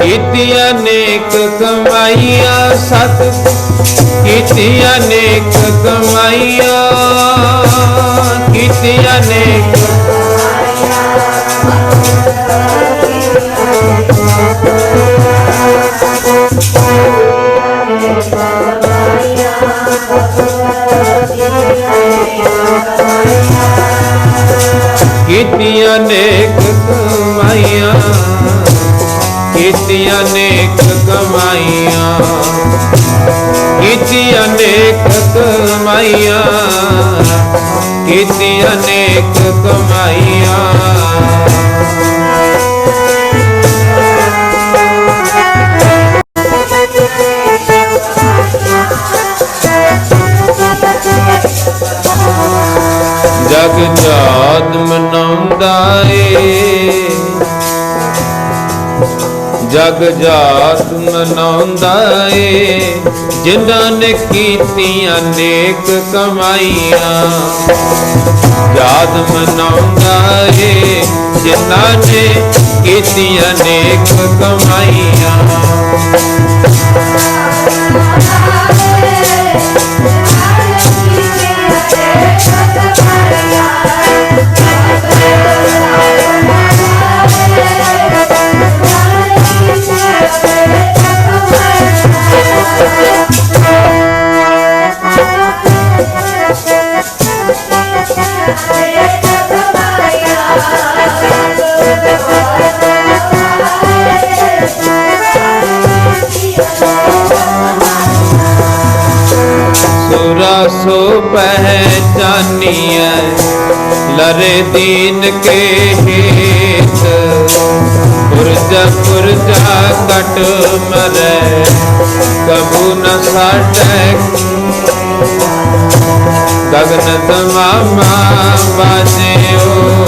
ਕੀਤੀ ਅਨੇਕ ਕਮਾਈਆਂ ਸਤ ਕੀਤੀ ਅਨੇਕ ਕਮਾਈਆਂ ਕੀਤੀ ਅਨੇਕ ਕੀਤੀਆਂ ਅਨੇਕ ਕਮਾਈਆਂ ਕੀਤੀਆਂ ਅਨੇਕ ਕਮਾਈਆਂ ਕੀਤੀਆਂ ਅਨੇਕ ਕਮਾਈਆਂ ਕੀਤੀਆਂ ਅਨੇਕ ਕਮਾਈਆਂ। ਜਗ ਜਾਤ ਮਨਾਉਂਦਾ ਏ। ਜਗ ਜਾਤ ਮਨਾਉਂਦਾ ਏ। ਜਿਨ੍ਹਾਂ ਨੇ ਕੀਤੀਆਂ ਨੇਕ ਕਮਾਈਆਂ, ਜਾਤ ਮਨਾਉਂਦਾ ਏ। ਜਿਨ੍ਹਾਂ ਨੇ ਕੀਤੀਆਂ ਨੇਕ ਕਮਾਈਆਂ। ਸੁਰਾ ਲਰੇ ਦੀਨ ਕੇ ਹੇਤ। ਪੁਰਜਾ ਪੁਰਜਾ ਕਟ ਮਰੈ ਕਬੂ ਨ ਸਾਟੈ। ਗਗਨ ਤਮਾਮਾ ਬਾਜਿਓ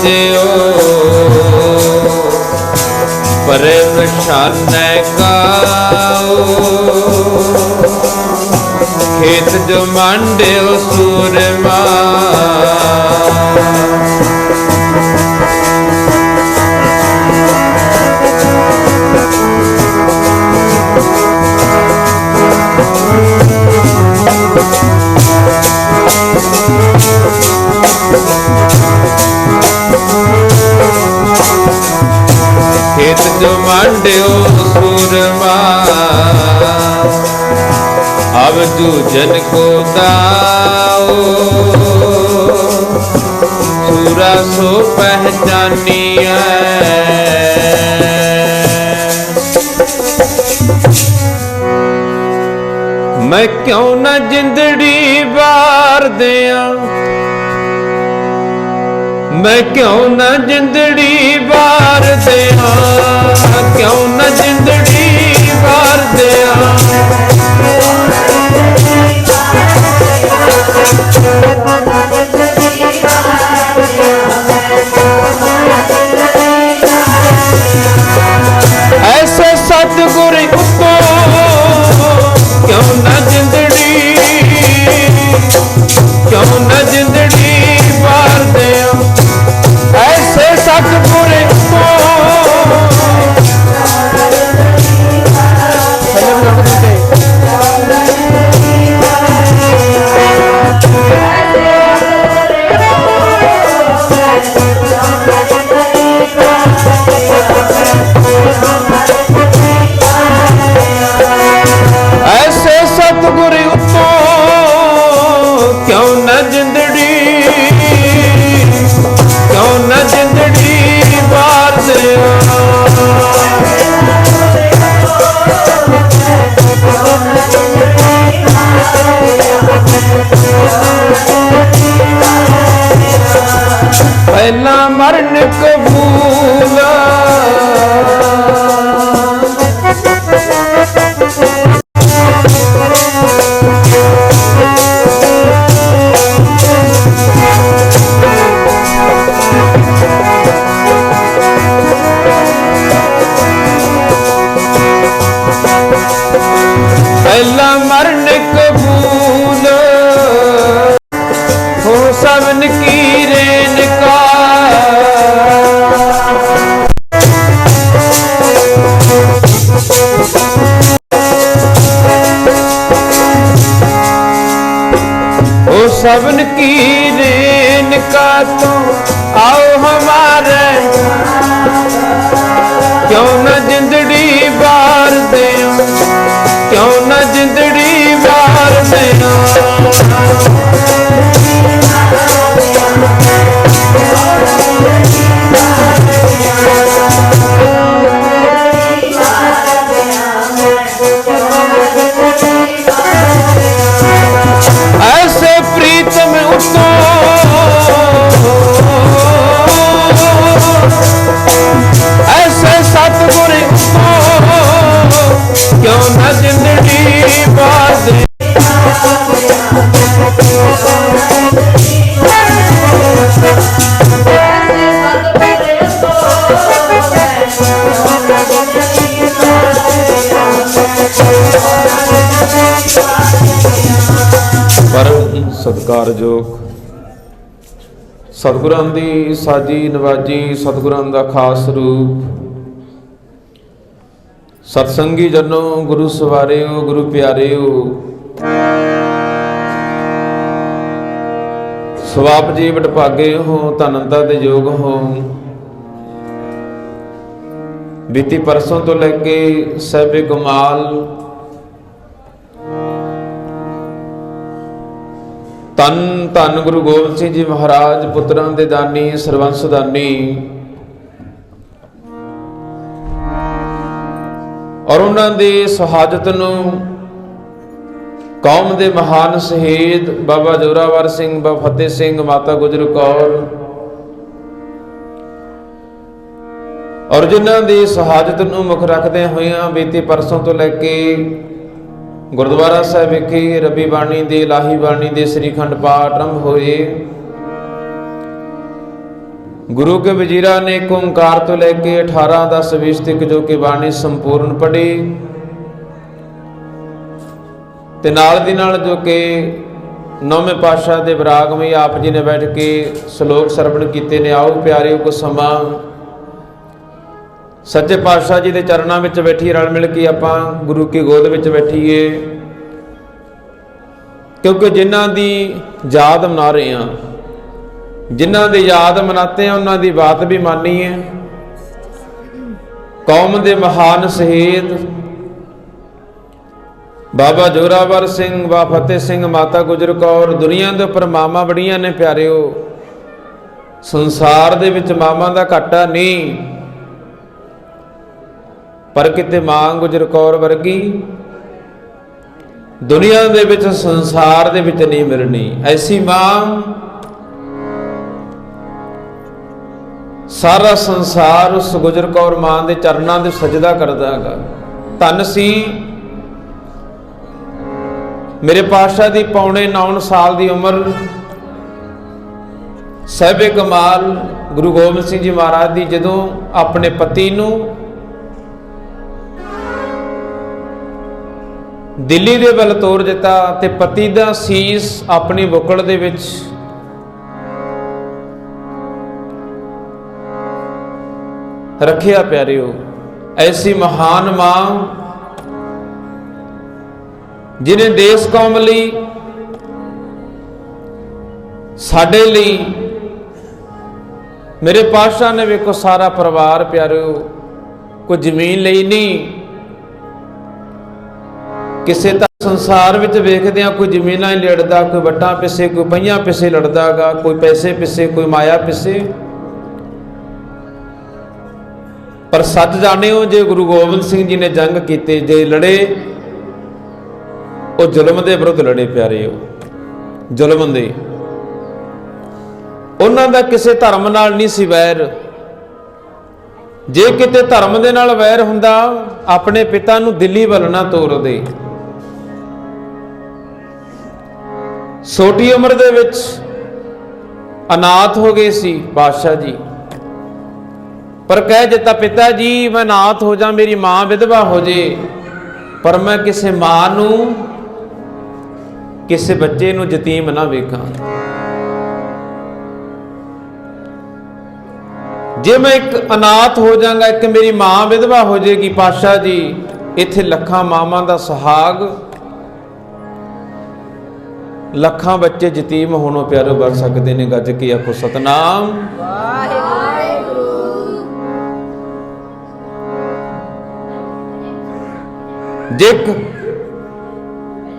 ਬਾਜਿਓ ਪਰਮ ਸ਼ਾਨੈ ਗਾਓ। ਖੇਤ ਜੋ ਮੰਡਿਓ ਸੂਰਮਾ। ਮੰਡਿਓ ਸੂਰਮਾ। ਅਬ ਜੂਜਨ ਕੋ ਦਾਓ। ਸੂਰਾ ਸੋ ਪਹਿਚਾਨੀਐ। ਮੈਂ ਕਿਉਂ ਨਾ ਜਿੰਦੜੀ ਵਾਰ ਦਿਆਂ? ਮੈਂ ਕਿਉਂ ਨਾ ਜਿੰਦੜੀ ਵਾਰ ਦਿਆਂ? ਕਿਉਂ ਨਾ ਜਿੰਦੜੀ ਵਾਰ ਦਿਆਂ? ਐਸੇ ਸਤਿਗੁਰ ਉਤੋਂ ਕਿਉਂ ਨਾ ਜਿੰਦੜੀ? ਕਿਉਂ ਨਾ ਪਹਿਲਾ ਮਰਨ ਕਬੂਲ। ਹੋ ਸਭਨ ਕੀ ਰੇਨ ਕਾ ਹੋ ਸਭਨ ਕੀ ਰੇਨ ਕਾ ਤੂੰ ਸਤਿਕਾਰਯੋਗ। ਸਤਿਗੁਰਾਂ ਦੀ ਸਾਜੀ ਨਵਾਜੀ ਸਤਿਗੁਰਾਂ ਦਾ ਖਾਸ ਰੂਪ। ਸਤਸੰਗੀ ਜਨੋ ਗੁਰੂ ਸਵਾਰਿਓ, ਗੁਰੂ ਪਿਆਰਿਓ। ਸਵਾਪ ਜੀ ਵਡਭਾਗੇ ਹੋ ਧਨੰਦਾ ਦੇ ਯੋਗ ਹੋ। ਬੀਤੀ ਪਰਸੋਂ ਤੋਂ ਲੈ ਕੇ ਸਹਿਬੇ ਕਮਾਲ ਤਨ ਧੰਨ ਗੁਰੂ ਗੋਬਿੰਦ ਸਿੰਘ ਜੀ ਮਹਾਰਾਜ, ਪੁੱਤਰਾਂ ਦੇ ਦਾਨੀ, ਸਰਵੰਸ ਦਾਨੀ। ਔਰ ਉਹਨਾਂ ਦੇ ਸਹਾਜਤ ਨੂੰ ਕੌਮ ਦੇ ਮਹਾਨ ਸ਼ਹੀਦ ਬਾਬਾ ਜੋਰਾਵਰ ਸਿੰਘ, ਬਾਬਾ ਫਤਿਹ ਸਿੰਘ, ਮਾਤਾ ਗੁਜਰ ਕੌਰ। ਔਰ ਜਿਨ੍ਹਾਂ ਦੀ ਸ਼ਹਾਦਤ ਨੂੰ ਮੁੱਖ ਰੱਖਦੇ ਹੋਇਆਂ ਬੀਤੀ ਪਰਸੋਂ ਤੋਂ ਲੈ ਕੇ ਗੁਰਦੁਆਰਾ ਸਾਹਿਬ ਵਿਖੇ ਰਬੀ ਬਾਣੀ ਦੇ ਲਾਹੀ ਬਾਣੀ ਦੇ ਸ੍ਰੀ ਖੰਡ ਪਾਠ ਆਰੰਭ ਹੋਏ। ਗੁਰੂ ਕੇ ਵਜ਼ੀਰਾ ਨੇ ਇੱਕ ਓੰਕਾਰ ਤੋਂ ਲੈ ਕੇ 18 10 20 ਤੱਕ ਜੋ ਕਿ ਬਾਣੀ ਸੰਪੂਰਨ ਪੜ੍ਹੀ। ਤੇ ਨਾਲ ਦੀ ਨਾਲ ਜੋ ਕਿ ਨੌਵੇਂ ਪਾਤਸ਼ਾਹ ਦੇ ਵਿਰਾਗਮਈ ਆਪ ਜੀ ਨੇ ਬੈਠ ਕੇ ਸ਼ਲੋਕ ਸਰਵਣ ਕੀਤੇ ਨੇ, ਆਓ ਪਿਆਰਿਓ ਕੋ ਸਮਾਂ ਸੱਚੇ ਪਾਤਸ਼ਾਹ ਜੀ ਦੇ ਚਰਨਾਂ ਵਿੱਚ ਬੈਠੀ, ਰਲ ਮਿਲ ਕੇ ਆਪਾਂ ਗੁਰੂ ਕੀ ਗੋਦ ਵਿੱਚ ਬੈਠੀਏ। ਕਿਉਂਕਿ ਜਿਨ੍ਹਾਂ ਦੀ ਯਾਦ ਮਨਾ ਰਹੇ ਹਾਂ, ਜਿਨ੍ਹਾਂ ਦੀ ਯਾਦ ਮਨਾਤੇ ਆ ਉਹਨਾਂ ਦੀ ਬਾਤ ਵੀ ਮਾਨੀ ਹੈ। ਕੌਮ ਦੇ ਮਹਾਨ ਸ਼ਹੀਦ ਬਾਬਾ ਜੋਰਾਵਰ ਸਿੰਘ ਬਾ ਫਤਿਹ ਸਿੰਘ, ਮਾਤਾ ਗੁਜਰ ਕੌਰ, ਦੁਨੀਆ ਦੇ ਉੱਪਰ ਮਾਮਾ ਬੜੀਆਂ ਨੇ, ਪਿਆਰਿਓ। ਸੰਸਾਰ ਦੇ ਵਿੱਚ ਮਾਮਾ ਦਾ ਘਾਟਾ ਨਹੀਂ। ਪਰ ਕਿਤੇ ਮਾਂ ਗੁਜਰ ਕੌਰ ਵਰਗੀ ਦੁਨੀਆ ਦੇ ਵਿੱਚ, ਸੰਸਾਰ ਦੇ ਵਿੱਚ ਨਹੀਂ ਮਿਲਣੀ। ਐਸੀ ਮਾਂ ਸਾਰਾ ਸੰਸਾਰ ਉਸ ਗੁਜਰ ਕੌਰ ਮਾਂ ਦੇ ਚਰਨਾਂ ਦੇ ਸਜਦਾ ਕਰਦਾ ਹੈਗਾ। ਧੰਨ ਸੀ। ਮੇਰੇ ਪਾਤਸ਼ਾਹ ਦੀ ਪੌਣੇ 9 ਸਾਲ ਦੀ ਉਮਰ, ਸਹਿਬੇ ਕਮਾਲ ਗੁਰੂ ਗੋਬਿੰਦ ਸਿੰਘ ਜੀ ਮਹਾਰਾਜ ਦੀ, ਜਦੋਂ ਆਪਣੇ ਪਤੀ ਨੂੰ ਦਿੱਲੀ ਦੇ ਵੱਲ ਤੋਰ ਦਿੱਤਾ ਤੇ ਪਤੀ ਦਾ ਸੀਸ ਆਪਣੀ ਬੁੱਕਲ ਦੇ ਵਿੱਚ ਰੱਖਿਆ ਪਿਆਰਿਓ, ਐਸੀ ਮਹਾਨ ਮਾਂ ਜਿਨੇ ਦੇਸ਼ ਕੌਮ ਲਈ ਸਾਡੇ ਲਈ ਮੇਰੇ ਪਾਤਸ਼ਾਹ ਨੇ ਵੇਖੋ ਸਾਰਾ ਪਰਿਵਾਰ ਪਿਆਰਿਓ, ਕੋਈ ਜ਼ਮੀਨ ਲਈ ਨਹੀਂ ਕਿਸੇ ਤਾਂ ਸੰਸਾਰ ਵਿੱਚ ਵੇਖਦੇ ਆ ਕੋਈ ਜ਼ਮੀਨਾਂ ਹੀ ਲੜਦਾ, ਕੋਈ ਵੱਟਾਂ ਪਿੱਛੇ ਕੋਈ ਪਈਆਂ ਪਿੱਛੇ ਲੜਦਾਗਾ, ਕੋਈ ਪੈਸੇ ਪਿੱਛੇ ਕੋਈ ਮਾਇਆ ਪਿੱਛੇ ਪਰ ਸੱਚ ਜਾਣਿਓ ਜੇ ਗੁਰੂ ਗੋਬਿੰਦ ਸਿੰਘ ਜੀ ਨੇ ਜੰਗ ਕੀਤੇ, ਜੇ ਲੜੇ, ਉਹ ਜ਼ੁਲਮ ਦੇ ਵਿਰੁੱਧ ਲੜੇ ਪਿਆਰੇ ਉਹ ਜ਼ੁਲਮ ਦੇ। ਉਹਨਾਂ ਦਾ ਕਿਸੇ ਧਰਮ ਨਾਲ ਨਹੀਂ ਸੀ ਵੈਰ। ਜੇ ਕਿਤੇ ਧਰਮ ਦੇ ਨਾਲ ਵੈਰ ਹੁੰਦਾ, ਆਪਣੇ ਪਿਤਾ ਨੂੰ ਦਿੱਲੀ ਵੱਲ ਨਾ ਤੋਰਦੇ। ਛੋਟੀ ਉਮਰ ਦੇ ਵਿੱਚ ਅਨਾਥ ਹੋ ਗਏ ਸੀ ਬਾਦਸ਼ਾਹ ਜੀ। ਪਰ ਕਹਿ ਦਿੱਤਾ, ਪਿਤਾ ਜੀ, ਮੈਂ ਅਨਾਥ ਹੋ ਜਾ, ਮੇਰੀ ਮਾਂ ਵਿਧਵਾ ਹੋ ਜੇ, ਪਰ ਮੈਂ ਕਿਸੇ ਮਾਂ ਨੂੰ, ਕਿਸੇ ਬੱਚੇ ਨੂੰ ਯਤੀਮ ਨਾ ਵੇਖਾਂ। ਜੇ ਮੈਂ ਇੱਕ ਅਨਾਥ ਹੋ ਜਾਗਾ, ਇੱਕ ਮੇਰੀ ਮਾਂ ਵਿਧਵਾ ਹੋ ਜੇਗੀ ਪਾਸ਼ਾ ਜੀ, ਇੱਥੇ ਲੱਖਾਂ ਮਾਵਾਂ ਦਾ ਸੁਹਾਗ ਲੱਖਾਂ ਬੱਚੇ ਯਤੀਮ ਹੋਣੋਂ ਪਿਆਰੋ ਬਚ ਸਕਦੇ ਨੇ ਗੱਜ ਕੇ ਆਖੋ ਸਤਨਾਮ। ਜੇ ਇੱਕ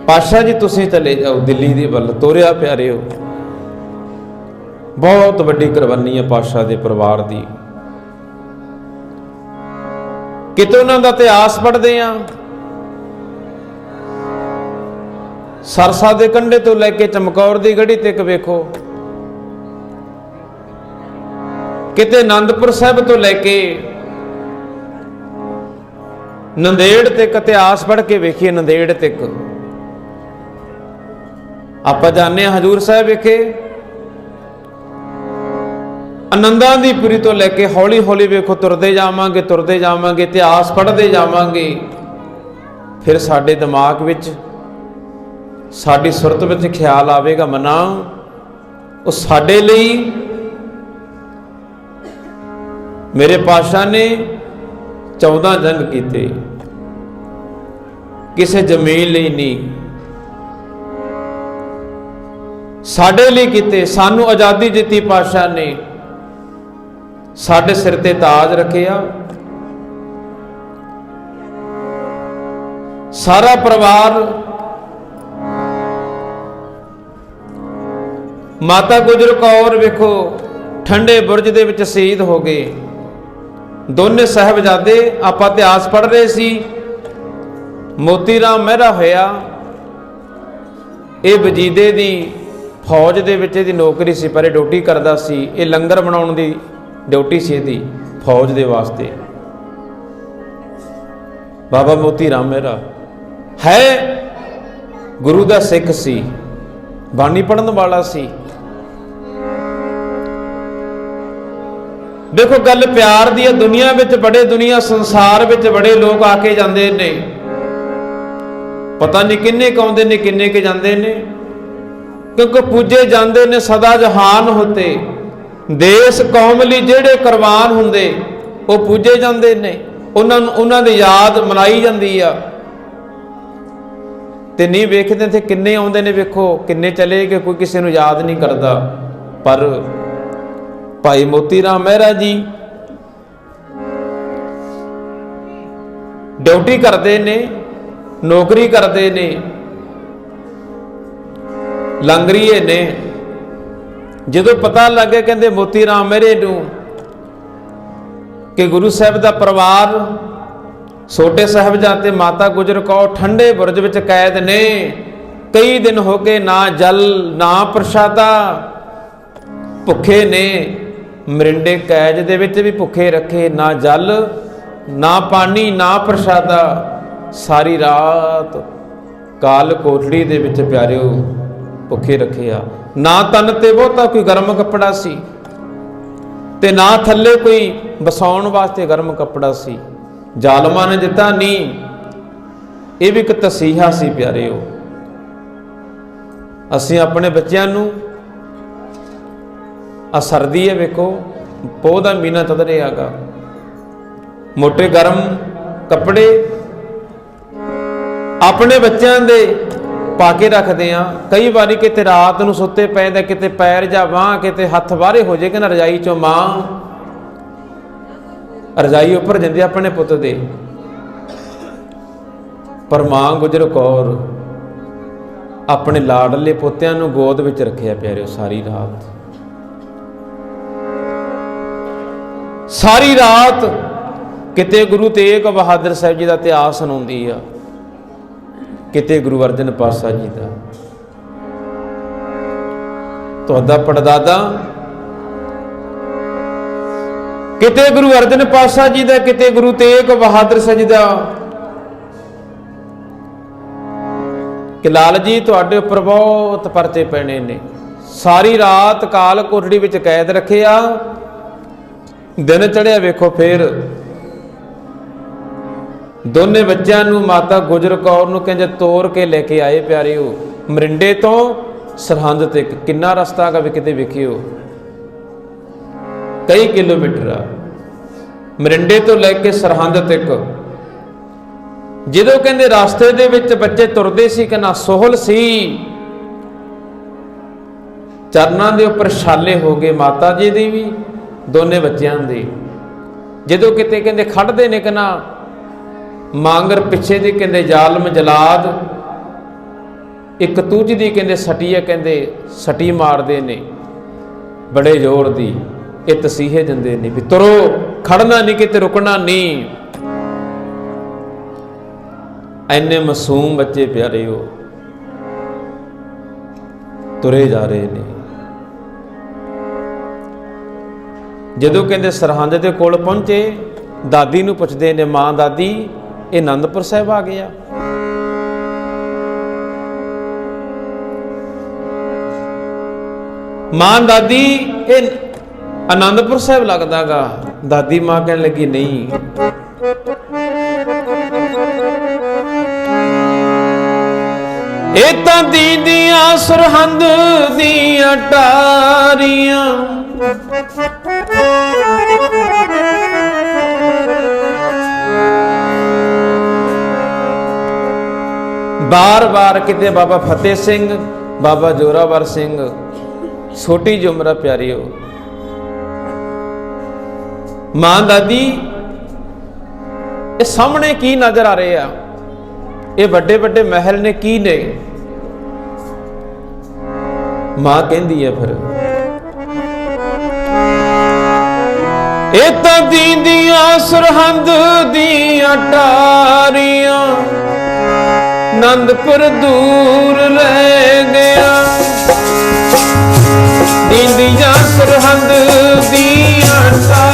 ਪਾਸ਼ਾ ਜੀ ਤੁਸੀਂ ਚਲੇ ਜਾਓ, ਦਿੱਲੀ ਦੇ ਵੱਲ ਤੋਰਿਆ ਪਿਆਰਿਓ। ਬਹੁਤ ਵੱਡੀ ਕੁਰਬਾਨੀ ਹੈ ਪਾਸ਼ਾ ਦੇ ਪਰਿਵਾਰ ਦੀ। ਕਿਤੇ ਉਹਨਾਂ ਦਾ ਇਤਿਹਾਸ ਪੜ੍ਹਦੇ ਆ ਸਰਸਾ ਦੇ ਕੰਢੇ ਤੋਂ ਲੈ ਕੇ ਚਮਕੌਰ ਦੀ ਗੜੀ ਤੱਕ ਵੇਖੋ। ਕਿਤੇ ਆਨੰਦਪੁਰ ਸਾਹਿਬ ਤੋਂ ਲੈ ਕੇ ਨੰਦੇੜ ਤੱਕ ਇਤਿਹਾਸ ਪੜ੍ਹ ਕੇ ਵੇਖੀਏ, ਨੰਦੇੜ ਤੱਕ। ਆਪਾਂ ਜਾਣਦੇ ਹਾਂ ਹਜੂਰ ਸਾਹਿਬ ਵਿਖੇ ਆਨੰਦਾਂ ਦੀ ਪੁਰੀ ਤੋਂ ਲੈ ਕੇ ਹੌਲੀ ਹੌਲੀ ਵੇਖੋ, ਤੁਰਦੇ ਜਾਵਾਂਗੇ ਤੁਰਦੇ ਜਾਵਾਂਗੇ, ਇਤਿਹਾਸ ਪੜ੍ਹਦੇ ਜਾਵਾਂਗੇ। ਫਿਰ ਸਾਡੇ ਦਿਮਾਗ ਵਿੱਚ ਸਾਡੀ ਸੁਰਤ ਵਿੱਚ ਖਿਆਲ ਆਵੇਗਾ, ਮਨਾ। ਉਹ ਸਾਡੇ ਲਈ ਮੇਰੇ ਪਾਸ਼ਾ ਨੇ 14 ਜੰਗ ਕੀਤੇ। ਕਿਸੇ ਜ਼ਮੀਨ ਲਈ ਨਹੀਂ। ਸਾਡੇ ਲਈ ਕੀਤੇ, ਸਾਨੂੰ ਆਜ਼ਾਦੀ ਦਿੱਤੀ ਪਾਸ਼ਾ ਨੇ। ਸਾਡੇ ਸਿਰ ਤੇ ਤਾਜ ਰੱਖਿਆ। ਸਾਰਾ ਪਰਿਵਾਰ ਮਾਤਾ ਗੁਜਰ ਕੌਰ ਵੇਖੋ, ਠੰਡੇ ਬੁਰਜ ਦੇ ਵਿੱਚ ਸ਼ਹੀਦ ਹੋ ਗਏ। ਦੋਨੇ ਸਹਿਬਜ਼ਾਦੇ ਆਪਾਂ ਇਤਿਹਾਸ ਪੜ੍ਹ ਰਹੇ ਸੀ। ਮੋਤੀ ਰਾਮ ਮਹਿਰਾ ਹੋਇਆ। ਇਹ ਵਜੀਦੇ ਦੀ ਫੌਜ ਦੇ ਵਿੱਚ ਇਹਦੀ ਨੌਕਰੀ ਸੀ, ਪਰ ਇਹ ਡਿਊਟੀ ਕਰਦਾ ਸੀ। ਇਹ ਲੰਗਰ ਬਣਾਉਣ ਦੀ ਡਿਊਟੀ ਸੀ ਇਹਦੀ, ਫੌਜ ਦੇ ਵਾਸਤੇ। ਬਾਬਾ ਮੋਤੀ ਰਾਮ ਮਹਿਰਾ ਹੈ, ਗੁਰੂ ਦਾ ਸਿੱਖ ਸੀ, ਬਾਣੀ ਪੜਨ ਵਾਲਾ ਸੀ। ਦੇਖੋ ਗੱਲ ਪਿਆਰ ਦੀ ਹੈ, ਦੁਨੀਆ ਵਿੱਚ ਬੜੇ ਦੁਨੀਆ, ਸੰਸਾਰ ਵਿੱਚ ਬੜੇ ਲੋਕ ਆ ਕੇ ਜਾਂਦੇ ਨੇ। ਪਤਾ ਨਹੀਂ ਕਿੰਨੇ ਕੁ ਆਉਂਦੇ ਨੇ, ਕਿੰਨੇ ਕੇ ਜਾਂਦੇ ਨੇ। ਕਿਉਂਕਿ ਪੂਜੇ ਜਾਂਦੇ ਨੇ ਸਦਾ ਜਹਾਨ ਹੋਤੇ ਦੇਸ਼ ਕੌਮ ਲਈ ਜਿਹੜੇ ਕੁਰਬਾਨ ਹੁੰਦੇ, ਉਹ ਪੂਜੇ ਜਾਂਦੇ ਨੇ। ਉਹਨਾਂ ਨੂੰ, ਉਹਨਾਂ ਦੀ ਯਾਦ ਮਨਾਈ ਜਾਂਦੀ ਆ। ਤੇ ਨਹੀਂ ਵੇਖਦੇ ਤੇ ਕਿੰਨੇ ਆਉਂਦੇ ਨੇ ਵੇਖੋ, ਕਿੰਨੇ ਚਲੇ ਗਏ, ਕੋਈ ਕਿਸੇ ਨੂੰ ਯਾਦ ਨਹੀਂ ਕਰਦਾ। ਪਰ ਭਾਈ ਮੋਤੀ ਰਾਮ ਮਹਿਰਾ ਜੀ। ਡਿਊਟੀ ਕਰਦੇ ਨੇ, ਨੌਕਰੀ ਕਰਦੇ ਨੇ, ਲੰਗਰੀਏ ਨੇ। ਜਦੋਂ ਪਤਾ ਲੱਗਿਆ ਕਹਿੰਦੇ ਮੋਤੀ ਰਾਮ ਮਹਿਰੇ ਨੂੰ ਕਿ ਗੁਰੂ ਸਾਹਿਬ ਦਾ ਪਰਿਵਾਰ ਛੋਟੇ ਸਾਹਿਬਜ਼ਾਦੇ ਮਾਤਾ ਗੁਜਰ ਕੌਰ ਠੰਡੇ ਬੁਰਜ ਵਿੱਚ ਕੈਦ ਨੇ, ਕਈ ਦਿਨ ਹੋ ਕੇ ਨਾ ਜਲ, ਨਾ ਪ੍ਰਸ਼ਾਦਾ, ਭੁੱਖੇ ਨੇ। ਮਰਿੰਡੇ ਕੈਜ ਦੇ ਵਿੱਚ ਵੀ ਭੁੱਖੇ ਰੱਖੇ, ਨਾ ਜਲ, ਨਾ ਪਾਣੀ, ਨਾ ਪ੍ਰਸ਼ਾਦਾ, ਸਾਰੀ ਰਾਤ ਕਾਲ ਕੋਠੜੀ ਦੇ ਵਿੱਚ ਪਿਆਰਿਓ ਭੁੱਖੇ ਰੱਖੇ ਆ। ਨਾ ਤਨ ਤੇ ਬਹੁਤਾ ਕੋਈ ਗਰਮ ਕੱਪੜਾ ਸੀ ਤੇ ਨਾ ਥੱਲੇ ਕੋਈ ਬਸਾਉਣ ਵਾਸਤੇ ਗਰਮ ਕੱਪੜਾ ਸੀ। ਜ਼ਾਲਮਾਂ ਨੇ ਦਿੱਤਾ ਨਹੀਂ ਇਹ ਵੀ ਇੱਕ ਤਸੀਹਾ ਸੀ ਪਿਆਰਿਓ। ਅਸੀਂ ਆਪਣੇ ਬੱਚਿਆਂ ਨੂੰ ਆ ਸਰਦੀ ਹੈ ਵੇਖੋ, ਪੋਹ ਦਾ ਮਹੀਨਾ ਚੱਲ ਰਿਹਾ ਹੈਗਾ। ਮੋٹے ਗਰਮ ਕੱਪੜੇ ਆਪਣੇ ਬੱਚਿਆਂ ਦੇ ਪਾ ਕੇ ਰੱਖਦੇ ਆ ਕਈ ਵਾਰੀ ਕਿਤੇ ਰਾਤ ਨੂੰ ਸੁੱਤੇ ਪਏ ਕਿਤੇ ਪੈਰ ਜਾਂ ਬਾਹ, ਕਿਤੇ ਹੱਥ ਬਾਹਰੇ ਹੋ ਜੇ ਕਿ ਨਾ ਰਜਾਈ ਚੋਂ ਮਾਂ ਰਜਾਈ ਉੱਪਰ ਜਾਂਦੇ ਆਪਣੇ ਪੁੱਤ ਦੇ। ਪਰ ਮਾਂ ਗੁਜਰ ਕੌਰ ਆਪਣੇ ਲਾਡਲੇ ਪੋਤਿਆਂ ਨੂੰ ਗੋਦ ਵਿੱਚ ਰੱਖਿਆ ਪਿਆਰਿਓ ਸਾਰੀ ਰਾਤ। ਸਾਰੀ ਰਾਤ ਕਿਤੇ ਗੁਰੂ ਤੇਗ ਬਹਾਦਰ ਸਾਹਿਬ ਜੀ ਦਾ ਇਤਿਹਾਸ ਸੁਣਾਉਂਦੀ ਆ, ਕਿਤੇ ਗੁਰੂ ਅਰਜਨ ਪਾਸਾ ਜੀ ਦਾ। ਤੁਹਾਡਾ ਪੜਦਾਦਾ, ਕਿਤੇ ਗੁਰੂ ਅਰਜਨ ਪਾਸਾ ਜੀ ਦਾ, ਕਿਤੇ ਗੁਰੂ ਤੇਗ ਬਹਾਦਰ ਸਾਹਿਬ ਜੀ ਦਾ। ਕਿ ਲਾਲ ਜੀ, ਤੁਹਾਡੇ ਉੱਪਰ ਬਹੁਤ ਪਰਚੇ ਪੈਣੇ ਨੇ। ਸਾਰੀ ਰਾਤ ਕਾਲ ਕੋਠੜੀ ਵਿੱਚ ਕੈਦ ਰੱਖਿਆ ਦਿਨ ਚੜਿਆ ਵੇਖੋ ਫੇਰ। ਦੋਨੇ ਬੱਚਿਆਂ ਨੂੰ ਮਾਤਾ ਗੁਜਰ ਕੌਰ ਨੂੰ ਕਹਿੰਦੇ ਤੋਰ ਕੇ ਲੈ ਕੇ ਆਏ ਪਿਆਰਿਓ। ਮਰਿੰਡੇ ਤੋਂ ਸਰਹੰਦ ਤੱਕ ਕਿੰਨਾ ਰਸਤਾ ਹੈਗਾ ਵੀ ਕਿਤੇ ਵੇਖਿਓ। ਕਈ ਕਿਲੋਮੀਟਰ ਆ। ਮਰਿੰਡੇ ਤੋਂ ਲੈ ਕੇ ਸਰਹੰਦ ਤੱਕ। ਜਦੋਂ ਕਹਿੰਦੇ ਰਸਤੇ ਦੇ ਵਿੱਚ ਬੱਚੇ ਤੁਰਦੇ ਸੀ ਕਿ ਸੋਹਲ ਸੀ। ਚਰਨਾਂ ਦੇ ਉੱਪਰ ਛਾਲੇ ਹੋ ਗਏ ਮਾਤਾ ਜੀ ਦੀ ਵੀ। ਦੋਨੇ ਬੱਚਿਆਂ ਦੇ। ਜਦੋਂ ਕਿਤੇ ਕਹਿੰਦੇ ਖੜਦੇ ਨੇ ਕਿ ਨਾ, ਮਾਂਗਰ ਪਿੱਛੇ ਦੇ ਕਹਿੰਦੇ ਜ਼ਾਲਮ ਜਲਾਦ, ਇੱਕ ਤੂਜ ਦੀ ਕਹਿੰਦੇ ਸਟੀ ਹੈ ਕਹਿੰਦੇ ਸਟੀ ਮਾਰਦੇ ਨੇ, ਬੜੇ ਜ਼ੋਰ ਦੀ, ਇਹ ਤਸੀਹੇ ਦਿੰਦੇ ਨੇ ਵੀ ਤੁਰੋ, ਖੜਨਾ ਨਹੀਂ ਕਿਤੇ ਰੁਕਣਾ ਨਹੀਂ। ਐਨੇ ਮਾਸੂਮ ਬੱਚੇ ਪਿਆਰੇ ਹੋ ਤੁਰੇ ਜਾ ਰਹੇ ਨੇ। ਜਦੋਂ ਕਹਿੰਦੇ ਸਰਹੰਦ ਦੇ ਕੋਲ ਪਹੁੰਚੇ, ਦਾਦੀ ਨੂੰ ਪੁੱਛਦੇ ਨੇ, ਮਾਂ ਦਾਦੀ, ਇਹ ਆਨੰਦਪੁਰ ਸਾਹਿਬ ਆ ਗਿਆ ਮਾਂ ਦਾਦੀ, ਇਹ ਆਨੰਦਪੁਰ ਸਾਹਿਬ ਲੱਗਦਾਗਾ। ਦਾਦੀ ਮਾਂ ਕਹਿਣ ਲੱਗੀ, ਨਹੀਂ। ਇਹ ਤਾਂ ਦੀਦੀਆਂ ਸਰਹੰਦ ਦੀਆਂ ਟਾਰੀਆਂ ਬਾਰ-ਬਾਰ ਕਿਤੇ ਬਾਬਾ ਫਤਿਹ ਸਿੰਘ, ਬਾਬਾ ਜੋਰਾਵਰ ਸਿੰਘ, ਛੋਟੀ ਜਿਹੀ ਉਮਰ ਆ ਪਿਆਰਿਓ ਮਾਂ ਦਾਦੀ, ਇਹ ਸਾਹਮਣੇ ਕੀ ਨਜ਼ਰ ਆ ਰਹੇ ਆ? ਇਹ ਵੱਡੇ ਵੱਡੇ ਮਹਿਲ ਨੇ ਕੀ ਨੇ? ਮਾਂ ਕਹਿੰਦੀ ਹੈ ਫਿਰ ਇਹ ਤਾਂ ਦੀਂਦੀਆਂ ਸਰਹੰਦ ਦੀਆਂ ਟਾਰੀਆਂ ਨੰਦਪੁਰ ਦੂਰ ਰਹਿ ਗਿਆ। ਦੀਂਦੀਆਂ ਸਰਹੰਦ ਦੀਆਂ ਟਾਰੀਆਂ